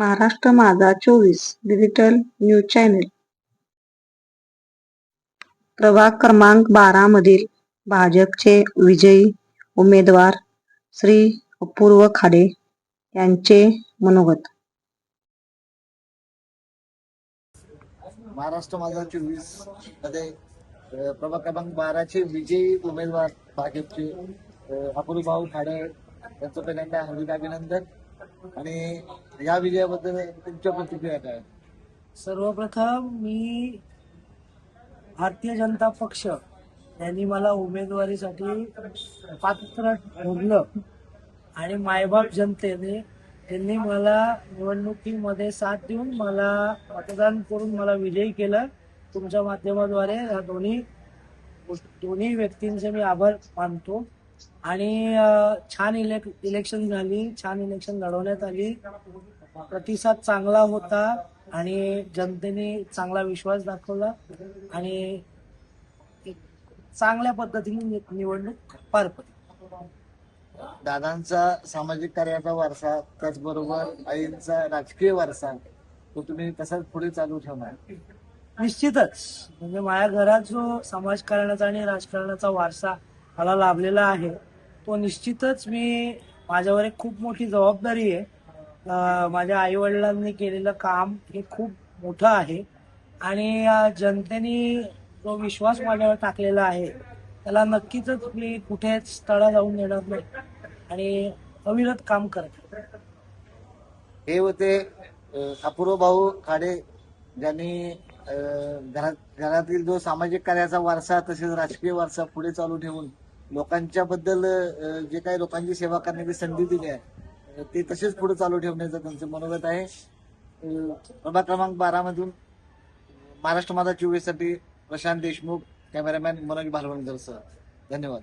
महाराष्ट्र माझा चोवीस. Digital news channel प्रभाग क्रमांक बारा मधील भाजपचे विजयी उमेदवार श्री अपूर्व खाडे यांचे मनोगत. महाराष्ट्र माझा चोवीसमध्ये प्रभाग क्रमांक बाराचे विजयी उमेदवार भाजपचे अपूर्व भाऊ खाडे यांचं पहिल्यांदा हार्दिक अभिनंदन. आणि या विजयाबद्दल तुमच्या प्रतिक्रिया काय? सर्वप्रथम मी भारतीय जनता पक्ष यांनी मला उमेदवारीसाठी पात्र ठरलं आणि मायबाप जनतेने त्यांनी मला निवडणुकीमध्ये साथ देऊन मला मतदान करून मला विजयी केलं. तुमच्या माध्यमाद्वारे या दोन्ही दोन्ही व्यक्तींचे मी आभार मानतो. आणि छान इलेक इलेक्शन झाली छान इलेक्शन लढवण्यात आली. प्रतिसाद चांगला होता आणि जनतेने चांगला विश्वास दाखवला आणि चांगल्या पद्धतीने निवडणूक पार पडली. दादांचा सामाजिक कार्याचा वारसा त्याचबरोबर आईंचा राजकीय वारसा तो तुम्ही तसाच पुढे चालू ठेवणार? निश्चितच. म्हणजे माझ्या घरात जो समाजकारणाचा आणि राजकारणाचा वारसा मला लाभलेला आहे. तो निश्चितच मी माझ्यावर एक खूप मोठी जबाबदारी आहे. माझ्या आई वडिलांनी केलेलं काम हे खूप मोठं आहे. आणि जनतेने जो विश्वास माझ्यावर टाकलेला आहे त्याला नक्कीच मी कुठेच तळा जाऊन देणार नाही. आणि अविरत काम करत हे होते अपूर्व भाऊ खाडे ज्यांनी घरात घरातील जो सामाजिक कार्याचा वारसा तसेच राजकीय वारसा पुढे चालू ठेवून लोकांच्या बद्दल जे काही लोकांची सेवा करण्याची संधी दिली आहे ते तसेच पुढे चालू ठेवण्याचं त्यांचं मनोगत आहे. प्रभाग क्रमांक बारा मधून महाराष्ट्र माझा चोवीससाठी प्रशांत देशमुख कॅमेरामॅन मनोज भालवणकर सर धन्यवाद.